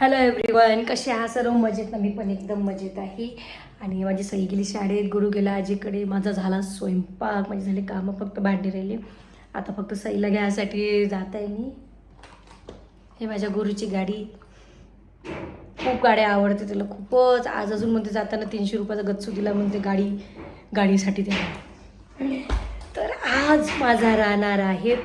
Hello everyone कसे आहात सर्व? मजेत ना? मी पण एकदम मजेत आहे. आणि माझी सई गेली शाळेत गुरु गेला आजीकडे. माझा झाला स्वयंपाक माझे झाले कामं फक्त भांडी राहिली. आता फक्त सईला घ्यायसाठी जात आहे मी. हे माझ्या गुरुची गाडी. खूप गाड्या आवडते त्याला खूपच. आज अजून म्हणते जाताना तीनशे रुपयाचा गच्चू दिला म्हणते गाडी गाडीसाठी त्याला. तर आज माझा राहणार आहे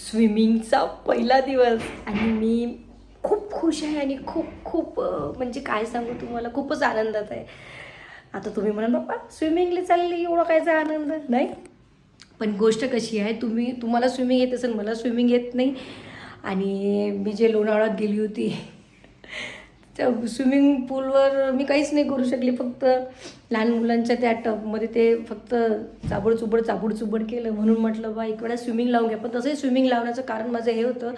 स्विमिंगचा पहिला दिवस. आणि मी खूप खुश आहे आणि खूप खूप म्हणजे काय सांगू तुम्हाला खूपच आनंदात आहे. आता तुम्ही म्हणाल बाप्पा स्विमिंगला चालली एवढा कायचा आनंद? नाही. पण गोष्ट कशी आहे तुम्ही तुम्हाला स्विमिंग येत असेल मला स्विमिंग येत नाही. आणि मी जे लोणावळ्यात गेली होती त्या स्विमिंग पूलवर मी काहीच नाही करू शकली. फक्त लहान मुलांच्या त्या टबमध्ये ते फक्त चाबड चुबड चाबड चुबड केलं. म्हणून म्हटलं बा एक वेळा स्विमिंग लावून घ्या. पण तसंही स्विमिंग लावण्याचं कारण माझं हे होतं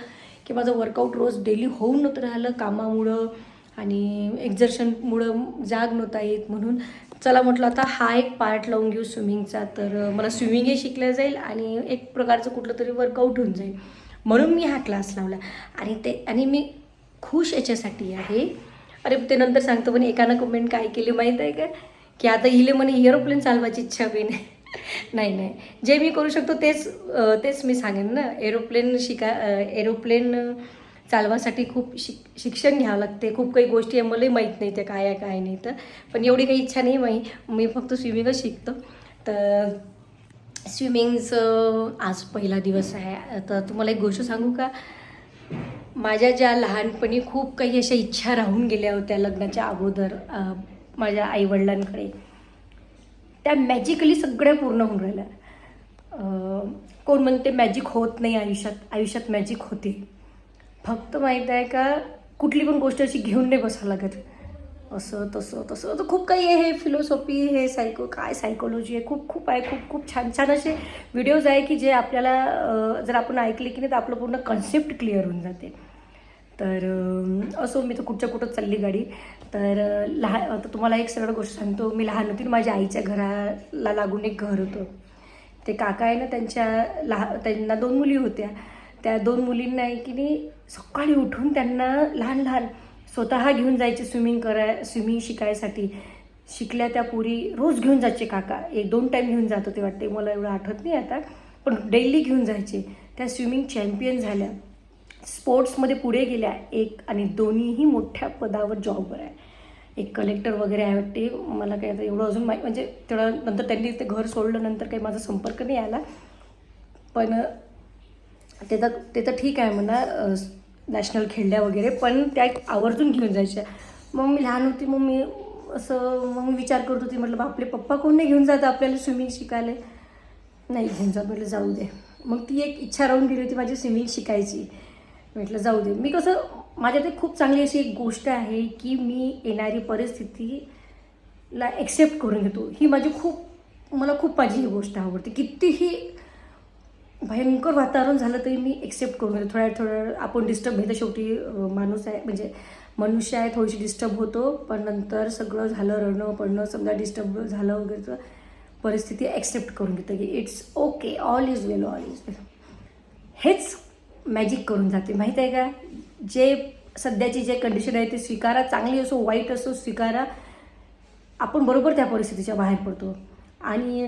की माझं वर्कआउट रोज डेली होऊन नव्हतं राहिलं कामामुळं आणि एक्झर्शनमुळं जाग नव्हता येत म्हणून. चला म्हटलं आता हा एक पार्ट लावून घेऊ स्विमिंगचा तर मला स्विमिंगही शिकलं जाईल आणि एक प्रकारचं कुठलं तरी वर्कआउट होऊन जाईल. म्हणून मी हा क्लास लावला. आणि ते आणि मी खुश याच्यासाठी आहे. अरे ते नंतर सांगतो पण एकानं कमेंट काय केली माहीत आहे का? की आता हिले म्हणे एरोप्लेन चालवायची इच्छा बी नाही. नाही नाही. जे मी करू शकतो तेच तेच मी सांगेन ना. एरोप्लेन शिका एरोप्लेन चालवासाठी खूप शिक शिक्षण घ्यावं लागते. खूप काही गोष्टी आहे मलाही माहीत नाही त्या काय आहे काय नाही तर. पण एवढी काही इच्छा नाही माही मी फक्त स्विमिंगच शिकतो. तर स्विमिंगचं आज पहिला दिवस आहे. तर तुम्हाला एक गोष्ट सांगू का? माझ्या ज्या लहानपणी खूप काही अशा इच्छा राहून गेल्या होत्या लग्नाच्या अगोदर माझ्या आईवडिलांकडे. त्या मॅजिकली सगळ्या पूर्ण होऊन राहिल्या. कोण म्हणते मॅजिक होत नाही आयुष्यात आयुष्यात मॅजिक होते. फक्त माहीत आहे का कुठली पण गोष्ट अशी घेऊन नाही बसावं लागत. असं तसं तसं तर खूप काही आहे हे फिलॉसॉफी हे सायको काय सायकोलॉजी आहे खूप खूप आहे खूप खूप छान छान असे व्हिडिओज आहे की जे आपल्याला जर आपण ऐकले की नाही तर आपलं पूर्ण कन्सेप्ट क्लिअर होऊन जाते. तर असो मी तर कुठच्या कुठं चालली गाडी. तर लहान आता तुम्हाला एक सरळ गोष्ट सांगतो. मी लहान होती माझ्या आईच्या घराला लागून एक घर होतं. ते काका आहे ना त्यांच्या लहा त्यांना दोन मुली होत्या. त्या दोन मुलींना आहे की नाही सकाळी उठून त्यांना लहान लहान स्वतः घेऊन जायचे स्विमिंग कराय स्विमिंग शिकायसाठी. शिकल्या त्या पुरी रोज घेऊन जायचे काका. एक दोन टाईम घेऊन जात होते वाटते. मला एवढं आठवत नाही आता पण डेली घेऊन जायचे. त्या स्विमिंग चॅम्पियन झाल्या. स्पोर्ट्समध्ये पुढे गेल्या एक आणि दोन्हीही मोठ्या पदावर जॉबवर आहे. एक कलेक्टर वगैरे आहे वाटते. मला काय आता एवढं अजून माहीत म्हणजे तेवढं नंतर त्यांनी ते घर सोडलं नंतर काही माझा संपर्क नाही आला. पण ते तर ते तर ठीक आहे म्हणा नॅशनल खेळल्या वगैरे पण त्या एक आवर्जून घेऊन जायच्या. मग मी लहान होती मग मी असं मग मी विचार करत होती म्हटलं बा आपले पप्पा कोण नाही घेऊन जात आपल्याला स्विमिंग शिकायला? नाही घेऊन जा म्हटलं जाऊ दे. मग ती एक इच्छा राहून गेली होती माझी स्विमिंग शिकायची. म्हटलं जाऊ दे. मी कसं माझ्यात एक खूप चांगली अशी एक गोष्ट आहे की मी येणारी परिस्थितीला एक्सेप्ट करून घेतो. ही माझी खूप मला खूप माझी ही गोष्ट आवडते. कितीही भयंकर वातावरण झालं तरी मी एक्सेप्ट करून घेतो. थोड्या थोडं आपण डिस्टर्ब घेतो शेवटी माणूस आहे म्हणजे मनुष्य आहे थोडीशी डिस्टर्ब होतो पण नंतर सगळं झालं रडणं पडणं समजा डिस्टर्ब झालं वगैरे तर परिस्थिती ॲक्सेप्ट करून घेतं की it's okay all is well all is well हेच मॅजिक करून जाते. माहीत आहे का? जे सध्याची जे कंडिशन आहे ते स्वीकारा. चांगली असो वाईट असो स्वीकारा. आपण बरोबर त्या परिस्थितीच्या बाहेर पडतो. आणि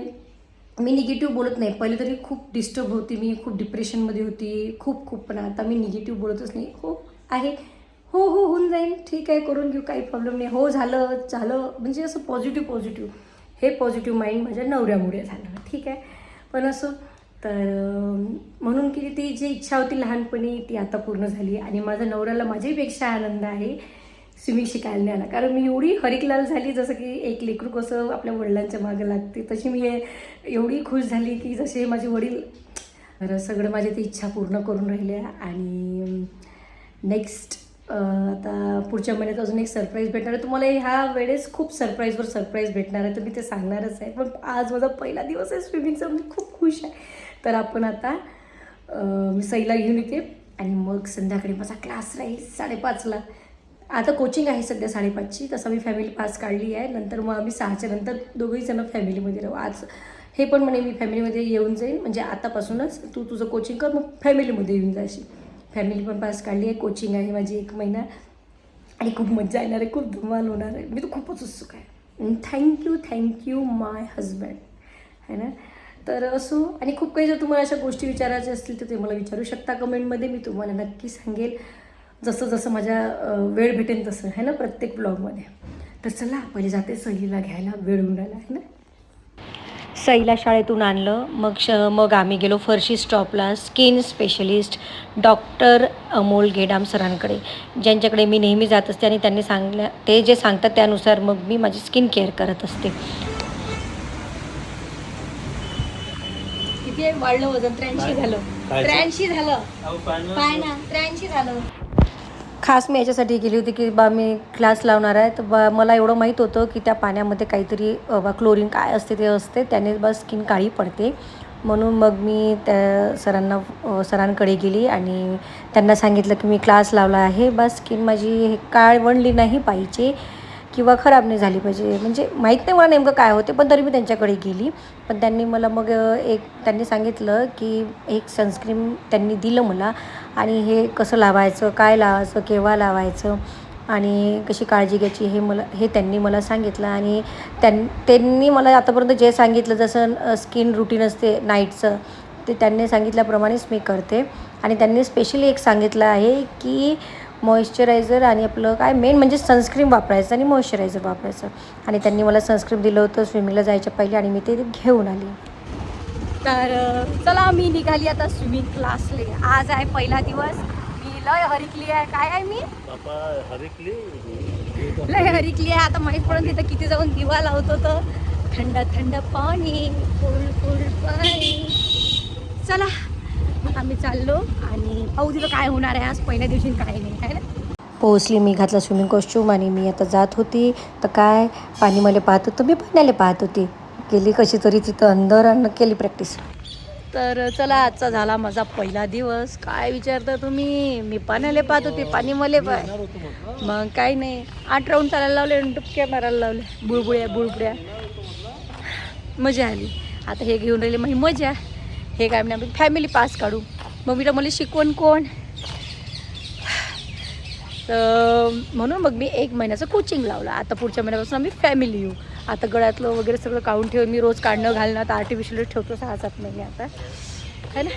मी निगेटिव्ह बोलत नाही. पहिले तरी खूप डिस्टर्ब होती मी. खूप डिप्रेशनमध्ये होती. खूप खूप. पण आता मी निगेटिव्ह बोलतच नाही. हो आहे. हो हो होऊन जाईल ठीक आहे करून घेऊ. काही प्रॉब्लेम नाही. हो झालं झालं. म्हणजे असं पॉझिटिव्ह पॉझिटिव्ह हे पॉझिटिव्ह माइंड माझ्या नवऱ्यामुळे झालं. ठीक आहे? पण असं तर म्हणून की ती जी इच्छा होती लहानपणी ती आता पूर्ण झाली आणि माझ्या नवऱ्याला माझ्यापेक्षा आनंद आहे स्विमिंग शिकायला नाही आला कारण मी एवढी हरिकलाल झाली जसं की एक लेकरू कसं आपल्या वडिलांच्या मागं लागते तशी मी एवढी खुश झाली की जसे माझे वडील तर सगळं माझ्या ती इच्छा पूर्ण करून राहिल्या. आणि नेक्स्ट आता पुढच्या महिन्यात अजून एक सरप्राईज भेटणार आहे. तुम्हाला ह्या वेळेस खूप सरप्राईजवर सरप्राईज भेटणार आहे तर मी ते सांगणारच आहे. पण आज माझा पहिला दिवस आहे स्विमिंगचा मी खूप खुश आहे. तर आपण आता मी सईला घेऊन येते आणि मग संध्याकाळी माझा क्लास राहील साडेपाचला. आता कोचिंग आहे सध्या साडेपाचची तसं मी फॅमिली पास काढली आहे. नंतर मग आम्ही सहाच्या नंतर दोघंही जण फॅमिलीमध्ये राहू. आज हे पण म्हणे मी फॅमिलीमध्ये येऊन जाईन. म्हणजे आतापासूनच तू तुझं कोचिंग कर मग फॅमिलीमध्ये येऊन जाशील. फॅमिली पण पास काढली आहे. कोचिंग आहे माझी एक महिना. आणि खूप मजा येणार आहे. खूप धमाल होणार आहे. मी तर खूपच उत्सुक आहे. थँक्यू थँक्यू माय हजबंड है ना? तर असो आणि खूप काही जर तुम्हाला अशा गोष्टी विचारायच्या असतील तर ते मला विचारू शकता कमेंटमध्ये. मी तुम्हाला नक्की सांगेल. जसं जसं माझ्या वेळ भेटेल तसं आहे ना प्रत्येक ब्लॉगमध्ये. तर चला पहिले जाते सहलीला घ्यायला वेळ होऊन राहिला आहे ना. सईला शाळेतून आणलं. मग श मग आम्ही गेलो फरशी स्टॉपला skin specialist doctor Amol Gedam सरांकडे ज्यांच्याकडे मी नेहमी जात असते आणि त्यांनी सांगल्या ते जे सांगतात त्यानुसार मग मी माझी स्किन केअर करत असते. किती वाढलं वजन. त्र्याऐंशी झालं. त्र्याऐंशी झालं. पाय ना त्र्याऐंशी झालं. खास मी याच्यासाठी गेली होती की बा मी क्लास लावणार आहे. तर बा मला एवढं माहीत होतं की त्या पाण्यामध्ये काहीतरी बा क्लोरीन काय असते ते असते त्याने बा स्किन काळी पडते. म्हणून मग मी त्या सरांना सरांकडे गेली आणि त्यांना सांगितलं की मी क्लास लावला आहे. बा स्किन माझी हे काळवणली नाही पाहिजे. किंवा खराब नाही झाली पाहिजे. म्हणजे माहीत नाही मला नेमकं काय होते पण तरी मी त्यांच्याकडे गेली. पण त्यांनी मला मग एक त्यांनी सांगितलं की एक सनस्क्रीम त्यांनी दिलं मला. आणि हे कसं लावायचं काय लावायचं केव्हा लावायचं आणि कशी काळजी घ्यायची हे मला हे त्यांनी मला सांगितलं. आणि त्यां त्यांनी मला आतापर्यंत जे सांगितलं जसं स्किन रुटीन असते नाईटचं ते त्यांनी सांगितल्याप्रमाणेच मी करते. आणि त्यांनी स्पेशली एक सांगितलं आहे की मॉइश्चरायझर आणि आपलं काय मेन म्हणजे सनस्क्रीम वापरायचं आणि मॉइश्चरायझर वापरायचं. आणि त्यांनी मला सनस्क्रीम दिलं होतं स्विमिंगला जायच्या पहिले आणि मी ते घेऊन आली. तर चला मी निघाली आता स्विमिंग क्लासले आज आहे पहिला दिवस. मी लय हरिकली आहे. काय आहे मी? लय हरिकली आहे. आता माहीत पडून तिथं किती जाऊन दिवा लावतो तर थंड थंड पाणी फुल फुल पाणी. चला. आम्ही चाललो आणि पाहू तिथं काय होणार आहे आज? पहिल्या दिवशी काय नाही आहे ना? पोहोचली मी घातला स्विमिंग कॉस्ट्यूम आणि मी आता जात होती. तर काय पाणी मला पाहत होतं मी पाण्याला पाहत होती. गेली कशी तरी तिथं अंदर आणि केली प्रॅक्टिस तर चला आजचा झाला माझा पहिला दिवस. काय विचारता तुम्ही? मी पाण्याला पाहत होते पाणी मले पाय. मग काही नाही. आठ राऊंड चालायला लावले आणि डुबक्या मारायला लावले. बुळबुळ्या बुळबुळ्या. मजा आली. आता हे घेऊन राहिले मग मजा. हे काय म्हणजे फॅमिली पास काढू. मग मी मला शिकवण कोण? तर म्हणून मग मी एक महिन्याचं कोचिंग लावलं. आता पुढच्या महिन्यापासून आम्ही फॅमिली येऊ. आता गळ्यातलं वगैरे सगळं काढून ठेवून मी रोज काढणं घालणं आता आर्टिफिशियल ठेवतो सहा सात महिने आता. है ना?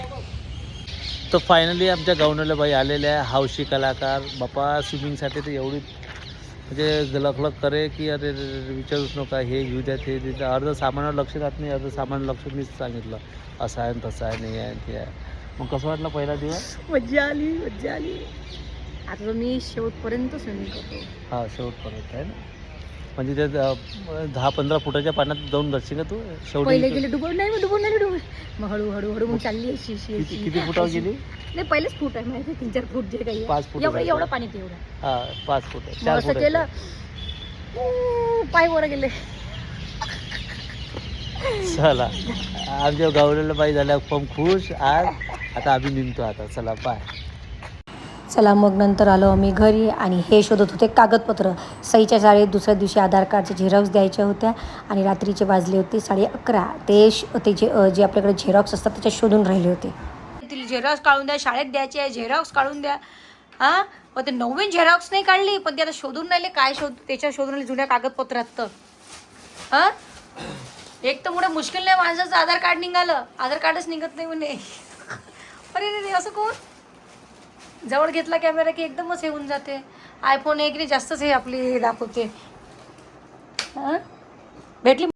तर फायनली आमच्या गावनला बाई आलेल्या आहे हौशी कलाकार. बापा स्विमिंगसाठी तर एवढी म्हणजे लखलख करे की अरे रे विचारूच नका हे घेऊ द्या ते द्या. अर्ध सामानावर लक्ष राहत नाही अर्ध सामान लक्ष मीच सांगितलं. असं आहे तसं आहे नाही आहे ते आहे. मग कसं वाटलं पहिला दिवस? मज्जा आली मज्जा आली. आता तर मी शेवटपर्यंत स्विमिंग करतो. हा शेवटपर्यंत आहे ना? म्हणजे ते द- दहा पंधरा फुटाच्या पाण्यात जाऊन जाशील का तू? पहिले शेवटी गेले डुबवून नाही डुबवून नाही डुबवून. मग हळू हळू हळू मग चालली अशी अशी किती फुटावर गेली? नाही पहिलेच फूट आहे माहिती आहे, तीन चार फूट जे काही. पाच फूट एवढं आहे. एवढं पाणी तेवढं हा पाच फुट आहे. मग चार असं फुट केलं. ऊ, पाय वर गेले. चला. आमच्या गावलेलं बाई झाल्या खूप खुश. आज आता आम्ही निघतो आता. चला बाय चला मग नंतर आलो आम्ही घरी आणि हे शोधत होते कागदपत्र. सईच्या शाळेत दुसऱ्या दिवशी आधार कार्डचे झेरॉक्स द्यायच्या होत्या आणि रात्रीचे वाजले होते साडे अकरा. ते श- ते जे जे आपल्याकडे झेरॉक्स असतात त्याच्यात शोधून राहिले होते. झेरॉक्स काढून द्या शाळेत द्यायचे आहे झेरॉक्स काढून द्या. हां? पण ते नवीन झेरॉक्स नाही काढली पण ते आता शोधून राहिले. काय शोध त्याच्यात शोधून राहिले जुन्या कागदपत्रात तर. हां? एक तर मोठं मुश्किल नाही माणसाचं आधार कार्ड निघालं. आधार कार्डच निघत नाही म्हणे. अरे रे असं कोण? जवळ घेतला कॅमेरा की एकदमच हे होऊन जाते. आयफोन एक जास्तच हे आपली दाखवते. हां? भेटली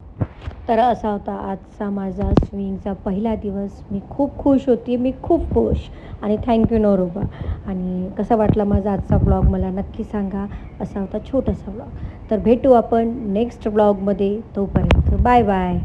तर असा होता आजचा माझा स्विमिंगचा पहिला दिवस. मी खूप खुश होती मी खूप खुश. आणि थँक्यू नोरोबा. आणि कसा वाटला माझा आजचा ब्लॉग मला नक्की सांगा. असा होता छोटासा ब्लॉग तर भेटू आपण नेक्स्ट ब्लॉगमध्ये तोपर्यंत. Bye bye